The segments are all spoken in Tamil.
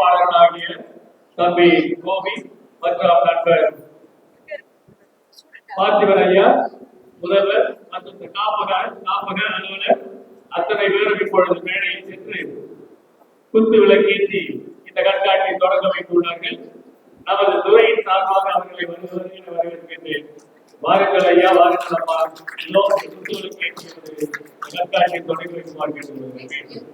நமது தம்பி கோபி மற்றும் நண்பர். பார்த்திபன் ஐயா முதல்வர் மற்றும் காப்பக காப்பக அலுவலர் அத்தனை பேரும் இப்பொழுது மேடையில் சென்று குத்து விளக்கேற்றி இந்த கண்காட்சியை தொடங்க வைத்துள்ளார்கள். நமது துறையின் சார்பாக அவர்களை வருவதற்கு என வரவேற்கின்றேன். வாருங்கள் ஐயா வாருங்கள் அம்மா. எல்லோரும் குத்து விளக்கேற்றி கண்காட்சியை தொடங்கி வைக்குமாறு கேட்டுக்கொள்கிறேன்.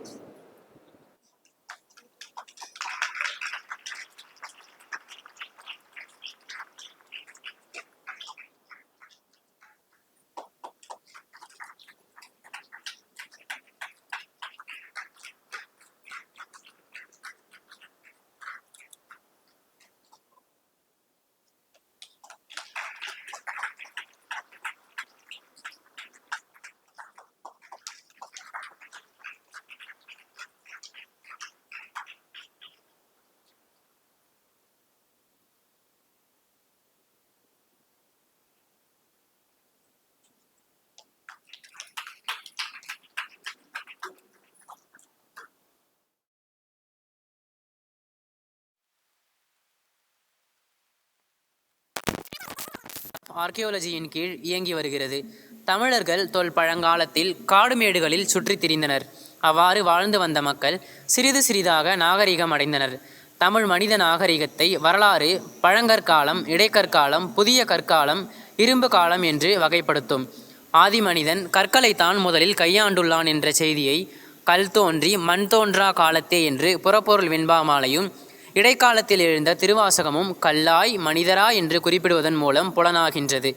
ஆர்கியோலஜியின் கீழ் இயங்கி வருகிறது. தமிழர்கள் தொல் பழங்காலத்தில் காடுமேடுகளில் சுற்றித் திரிந்தனர். அவ்வாறு வாழ்ந்து வந்த மக்கள் சிறிது சிறிதாக நாகரிகம் அடைந்தனர். தமிழ் மனித நாகரிகத்தை வரலாறு பழங்கற்காலம் இடைக்கற்காலம் புதிய கற்காலம் இரும்பு காலம் என்று வகைப்படுத்தும். ஆதி மனிதன் கற்களைத்தான் முதலில் கையாண்டுள்ளான் என்ற செய்தியை கல் தோன்றி மண் தோன்றா காலத்தே என்று புறப்பொருள் வெண்பாமாலையும் இடைக்காலத்தில் எழுந்த திருவாசகமும் கல்லாய் மனிதரா என்று குறிப்பிடுவதன் மூலம் புலனாகின்றது.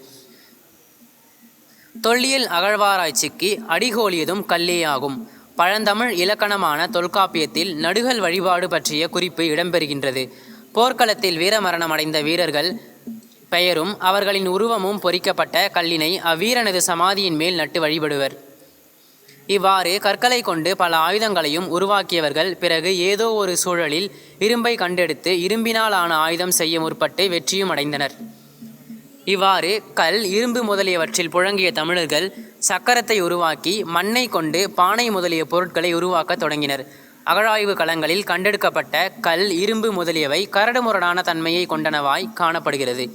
தொல்லியல் அகழ்வாராய்ச்சிக்கு அடிகோலியதும் கல்லேயாகும். பழந்தமிழ் இலக்கணமான தொல்காப்பியத்தில் நடுகள் வழிபாடு பற்றிய குறிப்பு இடம்பெறுகின்றது. போர்க்களத்தில் வீரமரணம் அடைந்த வீரர்கள் பெயரும் அவர்களின் உருவமும் பொறிக்கப்பட்ட கல்லினை அவ்வீரனது சமாதியின் மேல் நட்டு வழிபடுவர். இவ்வாறு கற்களை கொண்டு பல ஆயுதங்களையும் உருவாக்கியவர்கள் பிறகு ஏதோ ஒரு சூழலில் இரும்பை கண்டெடுத்து இரும்பினால் ஆன ஆயுதம் செய்ய முற்பட்டு வெற்றியும் அடைந்தனர். இவ்வாறு கல் இரும்பு முதலியவற்றில் புழங்கிய தமிழர்கள் சக்கரத்தை உருவாக்கி மண்ணை கொண்டு பானை முதலிய பொருட்களை உருவாக்க தொடங்கினர். அகழாய்வு களங்களில் கண்டெடுக்கப்பட்ட கல் இரும்பு முதலியவை கரடுமுரடான தன்மையை கொண்டனவாய் காணப்படுகிறது.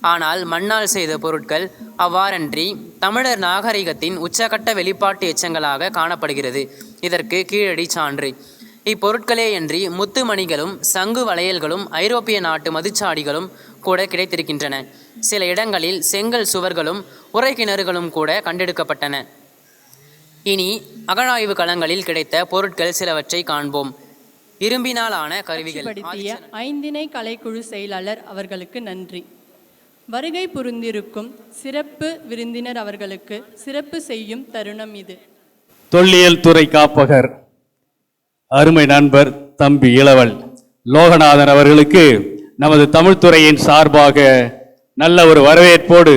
ஆனால் மண்ணால் செய்த பொருட்கள் அவ்வாறன்றி தமிழர் நாகரிகத்தின் உச்சகட்ட வெளிப்பாட்டு எச்சங்களாக காணப்படுகிறது. இதற்கு கீழடி சான்று. இப்பொருட்களேயன்றி முத்து மணிகளும் சங்கு வளையல்களும் ஐரோப்பிய நாட்டு மதுச்சாடிகளும் கூட கிடைத்திருக்கின்றன. சில இடங்களில் செங்கல் சுவர்களும் உரை கிணறுகளும் கூட கண்டெடுக்கப்பட்டன. இனி அகழாய்வு களங்களில் கிடைத்த பொருட்கள் சிலவற்றை காண்போம். இரும்பினாலான கருவிகள். ஐந்தினை ஐந்திணை கலைக்குழு செயலாளர் அவர்களுக்கு நன்றி. வருகை புரிந்திருக்கும் சிறப்பு விருந்தினர் அவர்களுக்கு சிறப்பு செய்யும் தருணம் இது. தொல்லியல் துறை காப்பகர் அருமை நண்பர் தம்பி இளவல் லோகநாதன் அவர்களுக்கு நமது தமிழ்துறையின் சார்பாக நல்ல ஒரு வரவேற்போடு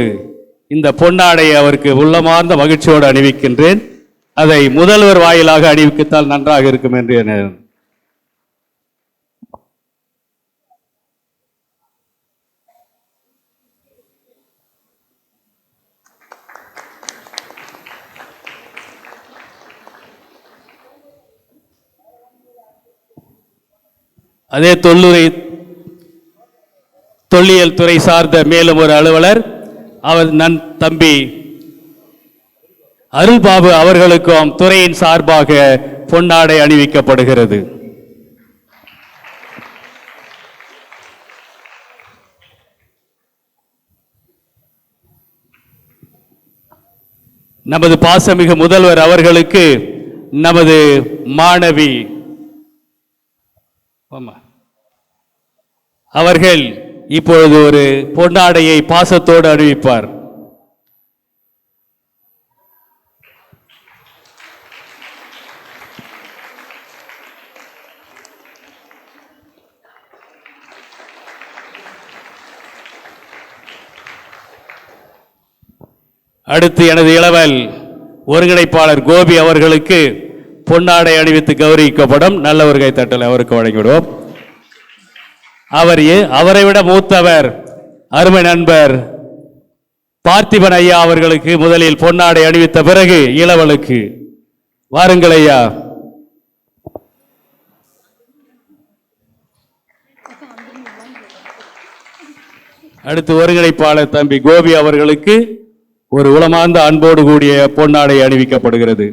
இந்த பொன்னாடையை அவருக்கு உள்ளமார்ந்த மகிழ்ச்சியோடு அணிவிக்கின்றேன். அதை முதல்வர் வாயிலாக அணிவிக்கத்தால் நன்றாக இருக்கும் என்று அதே தொல்லுரை தொல்லியல் துறை சார்ந்த மேலும் ஒரு அலுவலர் அவர் நன் தம்பி அருள்பாபு அவர்களுக்கும் துறையின் சார்பாக பொன்னாடை அணிவிக்கப்படுகிறது. நமது பாசமிகு முதல்வர் அவர்களுக்கு நமது மாணவி ஆமா அவர்கள் இப்பொழுது ஒரு பொன்னாடையை பாசத்தோடு அணிவிப்பார். அடுத்து எனது இளவல் ஒருங்கிணைப்பாளர் கோபி அவர்களுக்கு பொன்னாடை அணிவித்து கௌரவிக்கப்படும் நல்ல ஒரு கைத்தட்டல் அவருக்கு வழங்கிவிடுவோம். அவர் அவரை விட மூத்தவர் அருமை நண்பர் பார்த்திபன் ஐயா அவர்களுக்கு முதலில் பொன்னாடை அணிவித்த பிறகு இளவலுக்கு. வாருங்கள் ஐயா. அடுத்து ஒருங்கிணைப்பாளர் தம்பி கோபி அவர்களுக்கு ஒரு உளமார்ந்த அன்போடு கூடிய பொன்னாடை அணிவிக்கப்படுகிறது.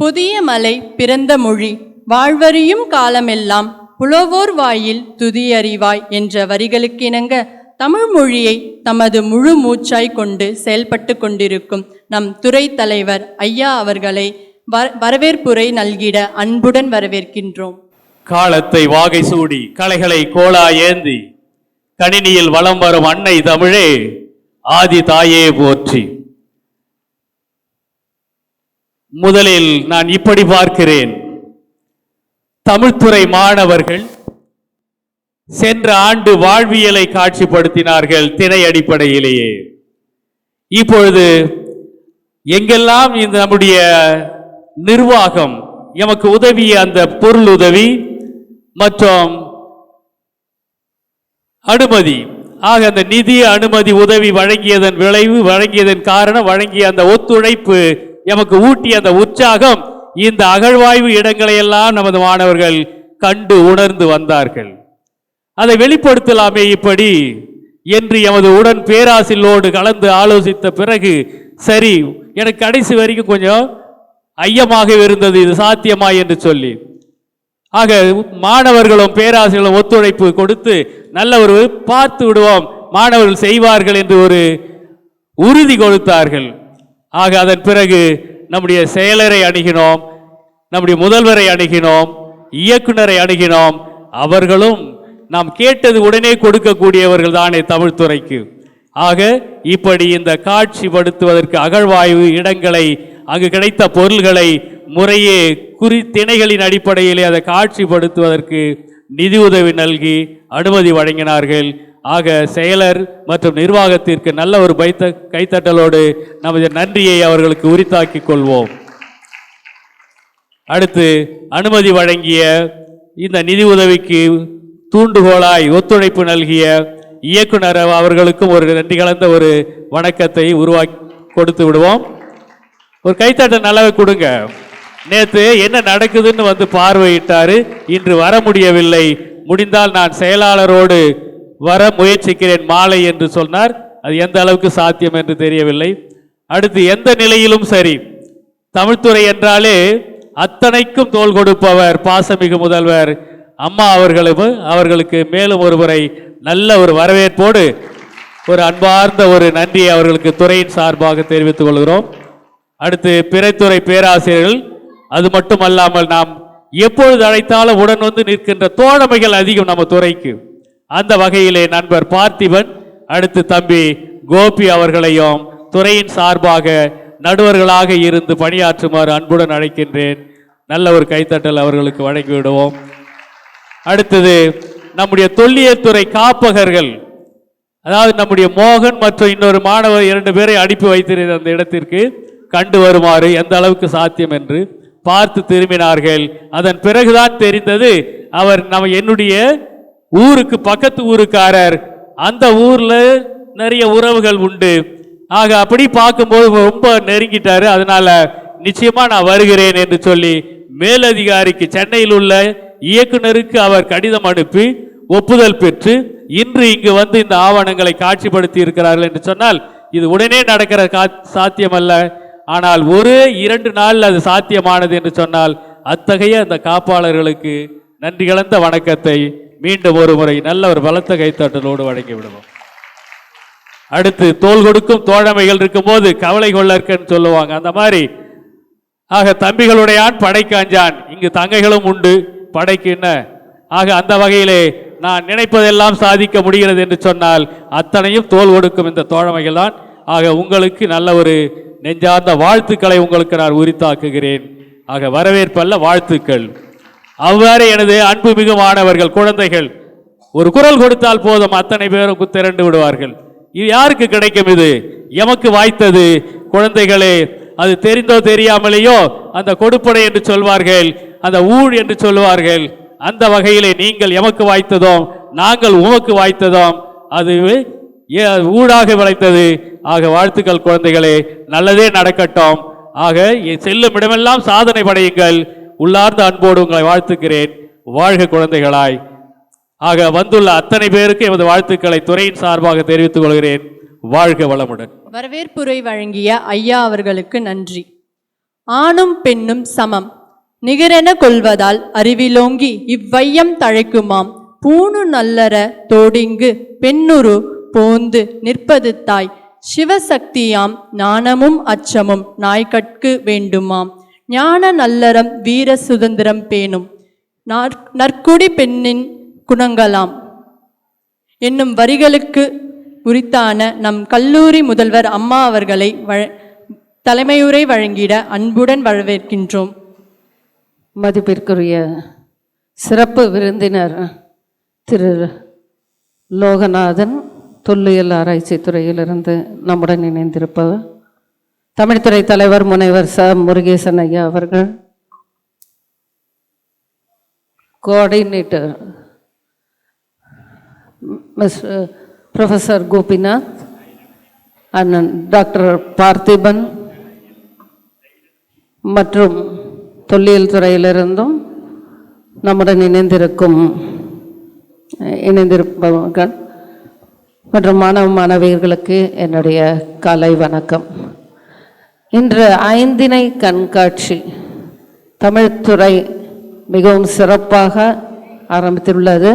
புதிய மலை பிறந்த மொழி வாழ்வறியும் காலமெல்லாம் புலவோர் வாயில் துதியறிவாய் என்ற வரிகளுக்கிணங்க தமிழ் மொழியை தமது முழு மூச்சாய் கொண்டு செயல்பட்டு கொண்டிருக்கும் நம் துறை தலைவர் ஐயா அவர்களை வரவேற்புரை நல்கிட அன்புடன் வரவேற்கின்றோம். காலத்தை வாகை சூடி கலைகளை கோலா ஏந்தி கணினியில் வலம் வரும் அன்னை தமிழே ஆதி தாயே போற்றி. முதலில் நான் இப்படி பார்க்கிறேன். தமிழ்துறை மாணவர்கள் சென்ற ஆண்டு வாழ்வியலை காட்சிப்படுத்தினார்கள் திணை அடிப்படையிலேயே. இப்பொழுது எங்கெல்லாம் இந்த நம்முடைய நிர்வாகம் எமக்கு உதவிய அந்த பொருள் உதவி மற்றும் அனுமதி ஆக அந்த நிதி அனுமதி உதவி வழங்கியதன் விளைவு வழங்கியதன் காரணம் வழங்கிய அந்த ஒத்துழைப்பு எமக்கு ஊட்டிய அந்த உற்சாகம் இந்த அகழ்வாய்வு இடங்களை எல்லாம் நமது மாணவர்கள் கண்டு உணர்ந்து வந்தார்கள். அதை வெளிப்படுத்தலாமே இப்படி. என்று எமது உடன் பேராசிலோடு கலந்து ஆலோசித்த பிறகு சரி எனக்கு கடைசி வரைக்கும் கொஞ்சம் ஐயமாக இருந்தது இது சாத்தியமா என்று சொல்லி. ஆக மாணவர்களும் பேராசிரியர்களும் ஒத்துழைப்பு கொடுத்து நல்ல ஒரு பார்த்து விடுவோம் மாணவர்கள் செய்வார்கள் என்று ஒரு உறுதி கொடுத்தார்கள். ஆக அதன் பிறகு நம்முடைய செயலரை அணுகினோம் நம்முடைய முதல்வரை அணுகினோம் இயக்குனரை அணுகினோம். அவர்களும் நாம் கேட்டது உடனே கொடுக்கக்கூடியவர்கள் தானே தமிழ்துறைக்கு. ஆக இப்படி இந்த காட்சிப்படுத்துவதற்கு அகழ்வாய்வு இடங்களை அங்கு கிடைத்த பொருள்களை முறையே குறி திணைகளின் அடிப்படையிலே அதை காட்சிப்படுத்துவதற்கு நிதி உதவி நல்கி அனுமதி வழங்கினார்கள். ஆக செயலர் மற்றும் நிர்வாகத்திற்கு நல்ல ஒரு பைத்த கைத்தட்டலோடு நமது நன்றியை அவர்களுக்கு உரித்தாக்கிக் கொள்வோம். அடுத்து அனுமதி வழங்கிய இந்த நிதி உதவிக்கு தூண்டுகோலாய் ஒத்துழைப்பு நல்கிய இயக்குனர் அவர்களுக்கும் ஒரு நன்றி கலந்த ஒரு வணக்கத்தை உருவாக்கி கொடுத்து விடுவோம். ஒரு கைத்தட்ட நல்லாவே கொடுங்க. நேற்று என்ன நடக்குதுன்னு வந்து பார்வையிட்டாரு. இன்று வர முடியவில்லை. முடிந்தால் நான் செயலாளரோடு வர முயற்சிக்கிறேன் மாலை என்று சொன்னார். அது எந்த அளவுக்கு சாத்தியம் என்று தெரியவில்லை. அடுத்து எந்த நிலையிலும் சரி. தமிழ்துறை என்றாலே அத்தனைக்கும் தோல் கொடுப்பவர் பாசமிகு முதல்வர் அம்மா அவர்களும் அவர்களுக்கு மேலும் ஒருவரை நல்ல ஒரு வரவேற்போடு ஒரு அன்பார்ந்த ஒரு நன்றியை அவர்களுக்கு துறையின் சார்பாக தெரிவித்துக் கொள்கிறோம். அடுத்து பிறைத்துறை பேராசிரியர்கள் அது மட்டுமல்லாமல் நாம் எப்பொழுது அழைத்தாலும் உடன் வந்து நிற்கின்ற தோழமைகள் அதிகம் நம்ம துறைக்கு. அந்த வகையிலே நண்பர் பார்த்திபன் அடுத்து தம்பி கோபி அவர்களையும் துறையின் சார்பாக நடுவர்களாக இருந்து பணியாற்றுமாறு அன்புடன் அழைக்கின்றேன். நல்ல ஒரு கைத்தட்டல் அவர்களுக்கு வழங்கிவிடுவோம். அடுத்தது நம்முடைய தொல்லியத்துறை காப்பகர்கள் அதாவது நம்முடைய மோகன் மற்றும் இன்னொரு மாணவர் இரண்டு பேரை அனுப்பி வைத்திருந்த அந்த இடத்திற்கு கண்டு வருமாறு எந்த அளவுக்கு சாத்தியம் என்று பார்த்து திரும்பினார்கள். அதன் பிறகுதான் தெரிந்தது அவர் நம்ம என்னுடைய ஊருக்கு பக்கத்து ஊருக்காரர். அந்த ஊரில் நிறைய உறவுகள் உண்டு. ஆக அப்படி பார்க்கும்போது ரொம்ப நெருங்கிட்டாரு. அதனால நிச்சயமா நான் வருகிறேன் என்று சொல்லி மேலதிகாரிக்கு சென்னையில் உள்ள இயக்குனருக்கு அவர் கடிதம் அனுப்பி ஒப்புதல் பெற்று இன்று இங்கு வந்து இந்த ஆவணங்களை காட்சிப்படுத்தி இருக்கிறார்கள் என்று சொன்னால் இது உடனே நடக்கிற கா- சாத்தியமல்ல. ஆனால் ஒரு இரண்டு நாள் அது சாத்தியமானது என்று சொன்னால் அத்தகைய அந்த காப்பாளர்களுக்கு நன்றி கலந்த வணக்கத்தை மீண்டும் ஒரு முறை நல்ல ஒரு பலத்த கைத்தாட்டலோடு வழங்கி விடுவோம். அடுத்து தோல் கொடுக்கும் தோழமைகள் இருக்கும்போது கவலை கொள்ளற்கன்னு சொல்லுவாங்க. அந்த மாதிரி ஆக தம்பிகளுடையான் படைக்காஞ்சான் இங்கு தங்கைகளும் உண்டு. படைக்கு என்ன? ஆக அந்த வகையிலே நான் நினைப்பதெல்லாம் சாதிக்க முடிகிறது என்று சொன்னால் அத்தனையும் தோல் கொடுக்கும் இந்த தோழமைகள் தான். ஆக உங்களுக்கு நல்ல ஒரு நெஞ்சார்ந்த வாழ்த்துக்களை உங்களுக்கு நான் உரித்தாக்குகிறேன். ஆக வரவேற்பல்ல வாழ்த்துக்கள். அவ்வாறு எனது அன்புமிகு மாணவர்கள் குழந்தைகள் ஒரு குரல் கொடுத்தால் போதும் அத்தனை பேரும் திரண்டு விடுவார்கள். இது யாருக்கு கிடைக்கும் இது? எமக்கு வாய்த்தது குழந்தைகளே அது தெரிந்தோ தெரியாமலேயோ அந்த கொடுப்படை என்று சொல்வார்கள் அந்த ஊழ் என்று சொல்வார்கள். அந்த வகையிலே நீங்கள் எமக்கு வாய்த்ததோ நாங்கள் உமக்கு வாய்த்ததோம் அது ஏ- ஊடாக விளைத்தது ஆக வாழ்த்துக்கள் குழந்தைகளே நல்லதே நடக்கட்டும். ஆக செல்லும் இடமெல்லாம் சாதனை படையுங்கள். உள்ளார்ந்த அன்போடு உங்களை வாழ்த்துக்கிறேன். வாழ்க குழந்தைகளாய். ஆக வந்துள்ள அத்தனை பேருக்கு எமது வாழ்த்துக்களை துறையின் சார்பாக தெரிவித்துக் கொள்கிறேன். வாழ்க வளமுடன். வரவேற்புரை வழங்கிய ஐயா அவர்களுக்கு நன்றி. ஆணும் பெண்ணும் சமம். நிகரென கொள்வதால் அறிவிலோங்கி இவ்வையம் தழைக்குமாம். பூணு நல்லற தோடிங்கு பெண்ணுரு போந்து நிற்பது தாய். சிவசக்தியாம் நாணமும் அச்சமும் நாய்கட்கு வேண்டுமாம். ஞான நல்லறம் வீர சுதந்திரம் பேணும். நாற்- நற்குடி பெண்ணின் குணங்களாம். என்னும் வரிகளுக்கு உரித்தான நம் கல்லூரி முதல்வர் அம்மா அவர்களை வழ- தலைமையுரை வழங்கிட அன்புடன் வரவேற்கின்றோம். மதிப்பிற்குரிய சிறப்பு விருந்தினர் திரு லோகநாதன் தொல்லியல் ஆராய்ச்சி துறையிலிருந்து நம்முடன் இணைந்திருப்பவர் தமிழ்துறை தலைவர் முனைவர் ச. முருகேசன் ஐயா அவர்கள். கோஆர்டினேட்டர் மிஸ் ப்ரொஃபஸர் கோபிநாத் அண்ணன் டாக்டர் பார்த்திபன் மற்றும் தொல்லியல் துறையிலிருந்தும் நம்முடன் இணைந்திருக்கும் இணைந்திருப்பவர்கள் மற்றும் மாணவ மாணவியர்களுக்கு என்னுடைய காலை வணக்கம். இன்று ஐந்திணை கண்காட்சி தமிழ்துறை மிகவும் சிறப்பாக ஆரம்பித்துள்ளது.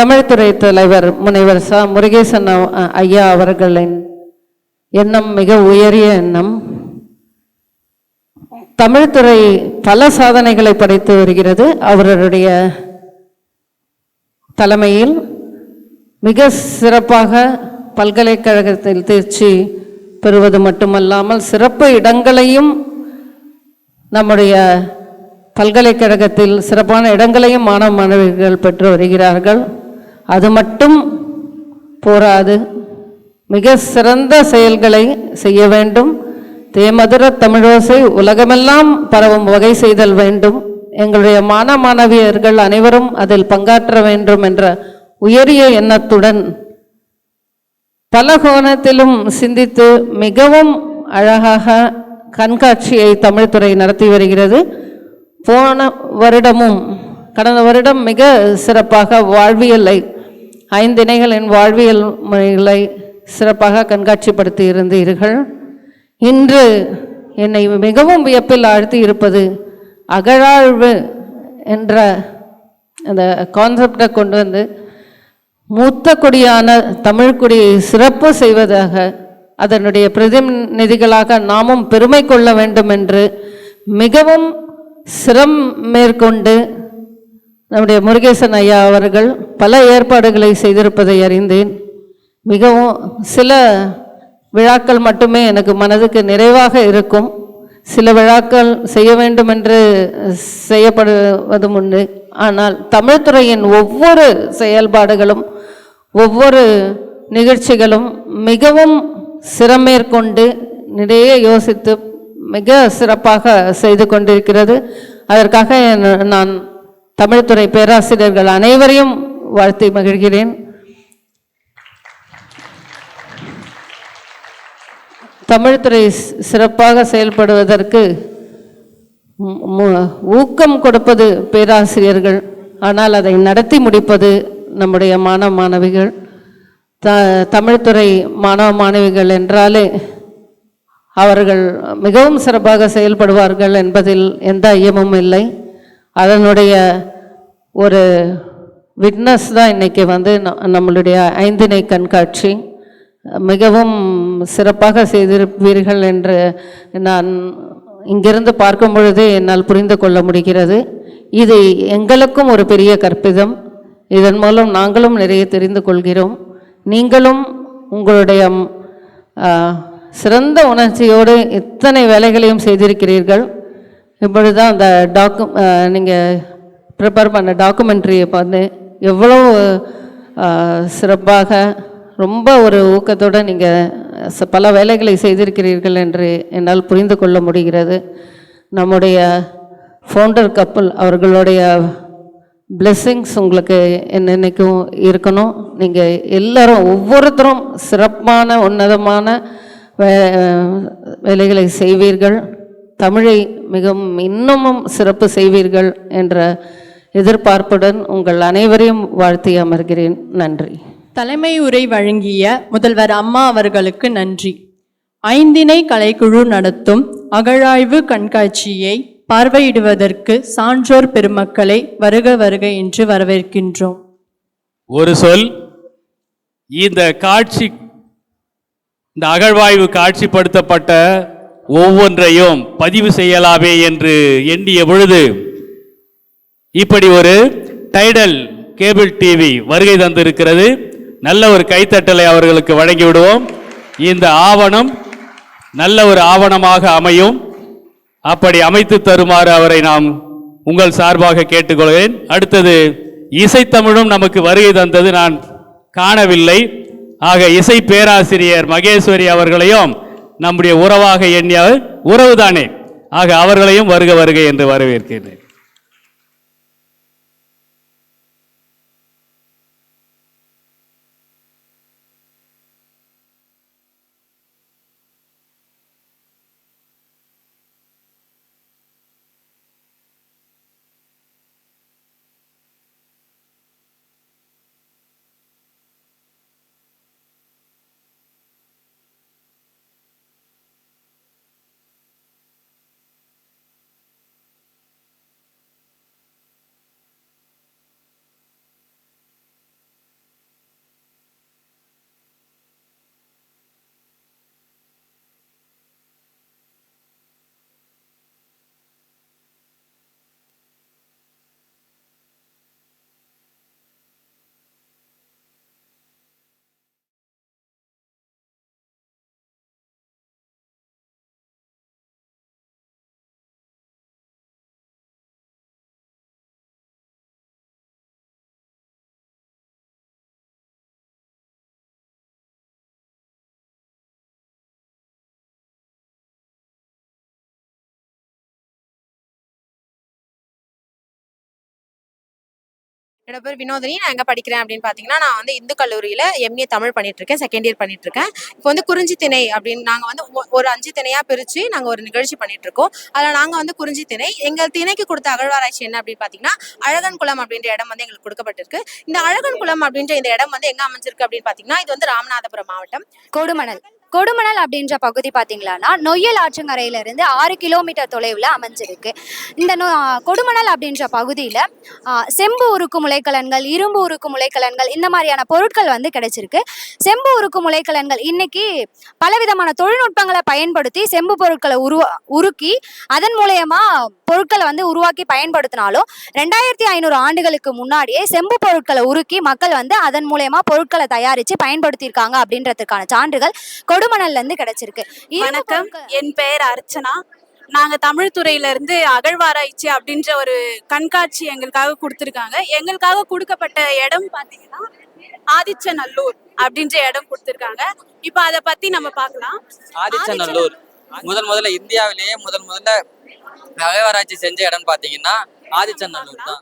தமிழ்துறை தலைவர் முனைவர் ச. முருகேசன் ஐயா அவர்களின் எண்ணம் மிக உயரிய எண்ணம். தமிழ்துறை பல சாதனைகளை படைத்து வருகிறது. அவருடைய தலைமையில் மிக சிறப்பாக பல்கலைக்கழகத்தில் தேர்ச்சி பெறுவது மட்டுமல்லாமல் சிறப்பு இடங்களையும் நம்முடைய பல்கலைக்கழகத்தில் சிறப்பான இடங்களையும் மாணவ மாணவிகள் பெற்று வருகிறார்கள். அது மட்டும் போராது. மிக சிறந்த செயல்களை செய்ய வேண்டும். தேமதுர தமிழோசை உலகமெல்லாம் பரவும் வகை செய்தல் வேண்டும். எங்களுடைய மாண மாணவியர்கள் அனைவரும் அதில் பங்காற்ற வேண்டும் என்ற உயரிய எண்ணத்துடன் பல கோணத்திலும் சிந்தித்து மிகவும் அழகாக கண்காட்சியை தமிழ்துறை நடத்தி வருகிறது. போன வருடமும் கடந்த வருடம் மிக சிறப்பாக வாழ்வியலை ஐந்திணைகளின் வாழ்வியல் முறைகளை சிறப்பாக கண்காட்சிப்படுத்தி இருந்தீர்கள். இன்று என்னை மிகவும் வியப்பில் ஆழ்த்தி இருப்பது அகழாழ்வு என்ற அந்த கான்செப்டை கொண்டு வந்து மூத்த கொடியான தமிழ்குடியை சிறப்பு செய்வதாக அதனுடைய பிரதிநிதிகளாக நாமும் பெருமை கொள்ள வேண்டும் என்று மிகவும் சிரம் மேற்கொண்டு நம்முடைய முருகேசன் ஐயா அவர்கள் பல ஏற்பாடுகளை செய்திருப்பதை அறிந்தேன். மிகவும் சில விழாக்கள் மட்டுமே எனக்கு மனதுக்கு நிறைவாக இருக்கும். சில விழாக்கள் செய்ய வேண்டும் என்று செய்யப்படுவதும் உண்டு. ஆனால் தமிழ்துறையின் ஒவ்வொரு செயல்பாடுகளும் ஒவ்வொரு நிகழ்ச்சிகளும் மிகவும் சிரமேற்கொண்டு நிறைய யோசித்து மிக சிறப்பாக செய்து கொண்டிருக்கிறது. அதற்காக நான் தமிழ்துறை பேராசிரியர்கள் அனைவரையும் வாழ்த்தி மகிழ்கிறேன். தமிழ்துறை சிறப்பாக செயல்படுவதற்கு ஊக்கம் கொடுப்பது பேராசிரியர்கள். ஆனால் அதை நடத்தி முடிப்பது நம்முடைய மாணவ மாணவிகள் த தமிழ்துறை மாணவ மாணவிகள் என்றாலே அவர்கள் மிகவும் சிறப்பாக செயல்படுவார்கள் என்பதில் எந்த ஐயமும் இல்லை. அதனுடைய ஒரு விட்னஸ் தான் இன்றைக்கி வந்து ந- நம்மளுடைய ஐந்திணை கண்காட்சி. மிகவும் சிறப்பாக செய்திருப்பீர்கள் என்று நான் இங்கிருந்து பார்க்கும் பொழுதே என்னால் புரிந்து கொள்ள முடிகிறது. இது எங்களுக்கும் ஒரு பெரிய கற்பிதம். இதன் மூலம் நாங்களும் நிறைய தெரிந்து கொள்கிறோம். நீங்களும் உங்களுடைய சிறந்த உணர்ச்சியோடு இத்தனை வேலைகளையும் செய்திருக்கிறீர்கள். இப்பொழுது தான் அந்த டாக்கு நீங்கள் ப்ரிப்பேர் பண்ண டாக்குமெண்ட்ரியை பார்த்து எவ்வளோ சிறப்பாக ரொம்ப ஒரு ஊக்கத்தோடு நீங்கள் பல வேலைகளை செய்திருக்கிறீர்கள் என்று என்னால் புரிந்து கொள்ள முடிகிறது. நம்முடைய ஃபவுண்டர் கப்பல் அவர்களுடைய பிளெஸ்ஸிங்ஸ் உங்களுக்கு என்னென்னைக்கும் இருக்கணும். நீங்கள் எல்லாரும் ஒவ்வொருத்தரும் சிறப்பான உன்னதமான வே வேலைகளை செய்வீர்கள். தமிழை மிகவும் இன்னமும் சிறப்பு செய்வீர்கள் என்ற எதிர்பார்ப்புடன் உங்கள் அனைவரையும் வாழ்த்தி அமர்கிறேன். நன்றி. தலைமை உரை வழங்கிய முதல்வர் அம்மா அவர்களுக்கு நன்றி. ஐந்திணை கலைக்குழு நடத்தும் அகழாய்வு கண்காட்சியை பார்வையிடுவதற்கு சான்றோர் பெருமக்களை வருக வருக என்று வரவேற்கின்றோம். ஒரு சொல் இந்த காட்சி இந்த அகழ்வாய்வு காட்சிப்படுத்தப்பட்ட ஒவ்வொன்றையும் பதிவு செய்யலாமே என்று எண்ணிய பொழுது இப்படி ஒரு டைடல் கேபிள் டிவி வருகை தந்திருக்கிறது. நல்ல ஒரு கைத்தட்டலை அவர்களுக்கு வழங்கி விடுவோம் இந்த ஆவணம் நல்ல ஒரு ஆவணமாக அமையும். அப்படி அமைத்து தருமாறு அவரை நாம் உங்கள் சார்பாக கேட்டுக்கொள்கிறேன். அடுத்தது இசைத்தமிழும் நமக்கு வருகை தந்தது நான் காணவில்லை. ஆக இசை பேராசிரியர் மகேஸ்வரி அவர்களையும் நம்முடைய உறவாக எண்ணிய உறவுதானே? ஆக அவர்களையும் வருக வருக என்று வரவேற்கிறேன். என்னோட பேர் வினோதினி. நான் எங்கே படிக்கிறேன் அப்படின்னு பார்த்தீங்கன்னா நான் வந்து இந்து கல்லூரியில் எம்ஏ தமிழ் பண்ணிட்டு இருக்கேன் செகண்ட் இயர் பண்ணிட்டு இருக்கேன் இப்போ வந்து குறிஞ்சி திணை அப்படின்னு நாங்கள் வந்து ஒ- ஒரு அஞ்சு திணையாக பிரித்து நாங்கள் ஒரு நிகழ்ச்சி பண்ணிட்டு இருக்கோம் அதில் நாங்கள் வந்து குறிஞ்சி திணை. எங்கள் திணைக்கு கொடுத்த அகழ்வாராய்ச்சி என்ன அப்படின்னு பார்த்தீங்கன்னா அழகன் குளம் அப்படின்ற இடம் வந்து எங்களுக்கு கொடுக்கப்பட்டிருக்கு. இந்த அழகன் குளம் அப்படின்ற இந்த இடம் வந்து எங்கே அமைஞ்சிருக்கு அப்படின்னு பார்த்தீங்கன்னா இது வந்து ராமநாதபுரம் மாவட்டம். கோடுமணல். கொடுமணல் அப்படின்ற பகுதி பார்த்தீங்களான்னா நொய்யல் ஆற்றங்கரையிலிருந்து ஆறு கிலோமீட்டர் தொலைவில் அமைஞ்சிருக்கு. இந்த நொ கொடுமணல் அப்படின்ற பகுதியில் செம்பு உருக்கு முளைக்கலன்கள் இரும்பு உருக்கு முளைக்கலன்கள் இந்த மாதிரியான பொருட்கள் வந்து கிடைச்சிருக்கு. செம்பு உருக்கு முளைக்கலன்கள் இன்னைக்கு பலவிதமான தொழில்நுட்பங்களை பயன்படுத்தி செம்பு பொருட்களை உருவா உருக்கி அதன் மூலயமா பொருட்களை வந்து உருவாக்கி பயன்படுத்தினாலும் ரெண்டாயிரத்தி ஐநூறு ஆண்டுகளுக்கு முன்னாடியே செம்பு பொருட்களை உருக்கி மக்கள் வந்து அதன் மூலயமா பொருட்களை தயாரித்து பயன்படுத்தியிருக்காங்க அப்படின்றதுக்கான சான்றுகள் கொடுமணல்ல இருந்து கிடைச்சிருக்கு வணக்கம். என் பெயர் அர்ச்சனா. நாங்க தமிழ் துறையில இருந்து அகழ்வாராய்ச்சி அப்படின்ற ஒரு கண்காட்சி எங்களுக்காக கொடுத்துருக்காங்க. எங்களுக்காக கொடுக்கப்பட்ட இடம் பாத்தீங்கன்னா ஆதிச்சநல்லூர் அப்படின்ற இடம் கொடுத்துருக்காங்க. இப்போ அதை பத்தி நம்ம பார்க்கலாம். ஆதிச்சநல்லூர். முதல் முதல்ல இந்தியாவிலேயே முதல் முதல்ல அகழ்வாராய்ச்சி செஞ்ச இடம் பாத்தீங்கன்னா ஆதிச்சநல்லூர் தான்.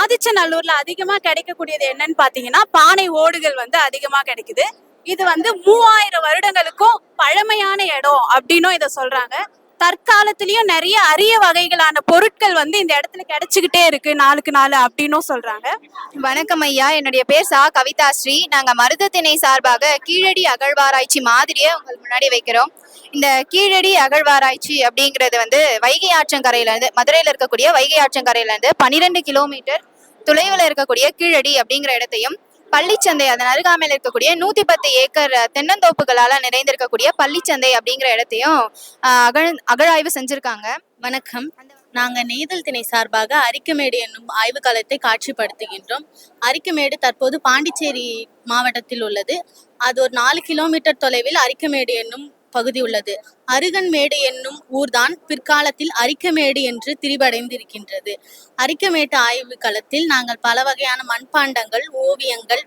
ஆதிச்சநல்லூர்ல அதிகமா கிடைக்கக்கூடியது என்னன்னு பாத்தீங்கன்னா பானை ஓடுகள் வந்து அதிகமா கிடைக்குது. இது வந்து மூவாயிரம் வருடங்களுக்கும் பழமையான இடம் அப்படின்னும் இதை சொல்றாங்க. தற்காலத்திலயும் நிறைய அரிய வகைகளான பொருட்கள் வந்து இந்த இடத்துல கிடைச்சிக்கிட்டே இருக்கு நாளுக்கு நாள் அப்படின்னும் சொல்றாங்க. வணக்கம் ஐயா. என்னுடைய பேர் சா. கவிதா ஸ்ரீ. நாங்க மருதத்திணை சார்பாக கீழடி அகழ்வாராய்ச்சி மாதிரியே உங்கள் முன்னாடி வைக்கிறோம். இந்த கீழடி அகழ்வாராய்ச்சி அப்படிங்கிறது வந்து வைகை ஆற்றங்கரையில இருந்து மதுரையில இருக்கக்கூடிய வைகை ஆற்றங்கரையில இருந்து பன்னிரெண்டு கிலோமீட்டர் தொலைவில் இருக்கக்கூடிய கீழடி அப்படிங்கிற இடத்தையும் பள்ளிச்சந்தை அதன் அருகாமையில் இருக்கக்கூடிய நூத்தி பத்து ஏக்கர் தென்னந்தோப்புகளால நிறைந்திருக்கக்கூடிய பள்ளிச்சந்தை அப்படிங்கிற இடத்தையும் அகழ அகழ் அகழாய்வு செஞ்சிருக்காங்க. வணக்கம். நாங்கள் நெய்தல் திணை சார்பாக அரிக்கமேடு என்னும் ஆய்வுக்களத்தை காட்சிப்படுத்துகின்றோம். அரிக்கமேடு தற்போது பாண்டிச்சேரி மாவட்டத்தில் உள்ளது. அது ஒரு நாலு கிலோமீட்டர் தொலைவில் அரிக்கமேடு என்னும் பகுதி உள்ளது அருகன்மேடு என்னும் ஊர்தான் பிற்காலத்தில் அரிக்கமேடு என்று திரிபடைந்திருக்கின்றது. அரிக்கமேட்டு ஆய்வு களத்தில் நாங்கள் பல வகையான மண்பாண்டங்கள் ஓவியங்கள்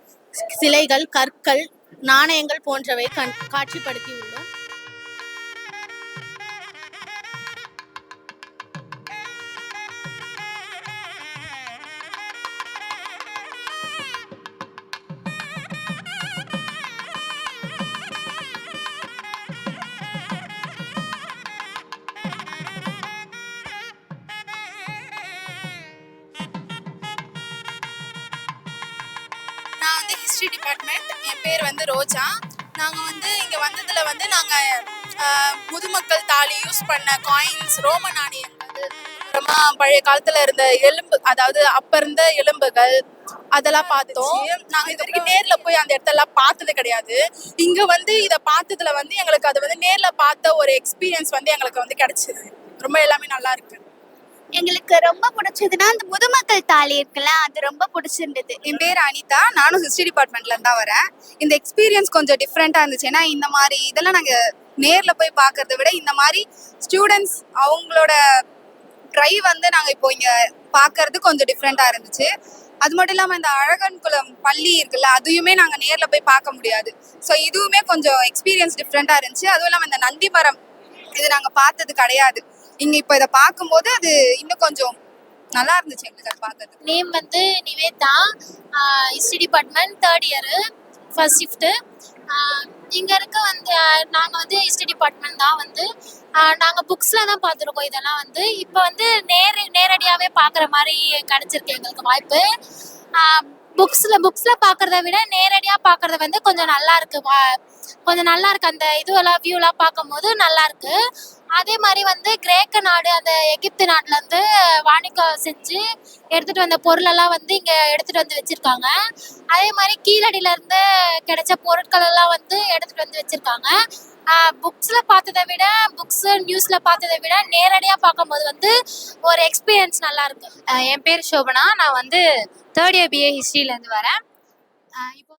சிலைகள் கற்கள் நாணயங்கள் போன்றவை கண் காட்சிப்படுத்தியுள்ளோம் டிபார்ட்மெண்ட் என் பேர் வந்து ரோஜா. நாங்கள் வந்து இங்கே வந்ததில் வந்து நாங்கள் முதுமக்கள் தாலி யூஸ் பண்ண காயின்ஸ் ரோம நாணயங்கள் அப்புறமா பழைய காலத்தில் இருந்த எலும்பு அதாவது அப்போ இருந்த எலும்புகள் அதெல்லாம் பார்த்தோம். நாங்கள் இது வரைக்கும் நேரில் போய் அந்த இடத்தெல்லாம் பார்த்தது கிடையாது. இங்கே வந்து இதை பார்த்ததுல வந்து எங்களுக்கு அது வந்து நேரில் பார்த்த ஒரு எக்ஸ்பீரியன்ஸ் வந்து எங்களுக்கு வந்து கிடைச்சிது. ரொம்ப எல்லாமே நல்லா இருக்குது எங்களுக்கு ரொம்ப பிடிச்சதுன்னா அந்த முதுமக்கள் தாலி இருக்குல்ல அது ரொம்ப பிடிச்சிருந்தது. என் பேர் அனிதா. நானும் ஹிஸ்டரி டிபார்ட்மெண்ட்ல தான் வரேன். இந்த எக்ஸ்பீரியன்ஸ் கொஞ்சம் டிஃப்ரெண்டா இருந்துச்சு. ஏன்னா இந்த மாதிரி இதெல்லாம் நாங்கள் நேரில் போய் பாக்குறத விட இந்த மாதிரி ஸ்டூடெண்ட்ஸ் அவங்களோட ட்ரை வந்து நாங்கள் இப்போ இங்கே பாக்குறது கொஞ்சம் டிஃப்ரெண்ட்டாக இருந்துச்சு. அது மட்டும் இல்லாமல் இந்த அழகன் குளம் பள்ளி இருக்குல்ல அதையுமே நாங்கள் நேரில் போய் பார்க்க முடியாது. ஸோ இதுவுமே கொஞ்சம் எக்ஸ்பீரியன்ஸ் டிஃப்ரெண்ட்டாக இருந்துச்சு. அதுவும் இல்லாமல் இந்த நந்தி மரம் இது நாங்கள் பார்த்தது கிடையாது. நீங்க இப்போ இதை பார்க்கும்போது அது இன்னும் கொஞ்சம் நல்லா இருந்துச்சு எங்களுக்கு அதை பார்க்கறதுக்கு நேம் வந்து Nivedha. History department third year first shift இங்கே இருக்க வந்து நாங்கள் வந்து ஹிஸ்டரி டிபார்ட்மெண்ட் தான் வந்து. நாங்கள் புக்ஸில் தான் பார்த்துருக்கோம் இதெல்லாம் வந்து. இப்போ வந்து நேர நேரடியாகவே பார்க்குற மாதிரி கிடச்சிருக்கு எங்களுக்கு வாய்ப்பு. புக்ஸில் புக்ஸில் பார்க்குறத விட நேரடியாக பார்க்குறது வந்து கொஞ்சம் நல்லா இருக்கு. வா- கொஞ்சம் நல்லா இருக்கு. அந்த இதுவெல்லாம் வியூலாம் பார்க்கும்போது நல்லா இருக்கு. அதே மாதிரி வந்து கிரேக்க நாடு அந்த எகிப்து நாட்டுல இருந்து வாணிக்கம் செஞ்சு எடுத்துட்டு வந்த பொருளெல்லாம் வந்து இங்க எடுத்துட்டு வந்து வச்சிருக்காங்க. அதே மாதிரி கீழடியில இருந்து கிடைச்ச பொருட்கள் எல்லாம் வந்து எடுத்துட்டு வந்து வச்சிருக்காங்க. புக்ஸ்ல பார்த்ததை விட புக்ஸ் நியூஸ்ல பார்த்ததை விட நேரடியா பார்க்கும்போது வந்து ஒரு எக்ஸ்பீரியன்ஸ் நல்லா இருக்கு என் பேர் சோபனா. நான் வந்து தேர்ட் இயர் பிஏ ஹிஸ்ட்ரியிலேருந்து வரேன். இப்போ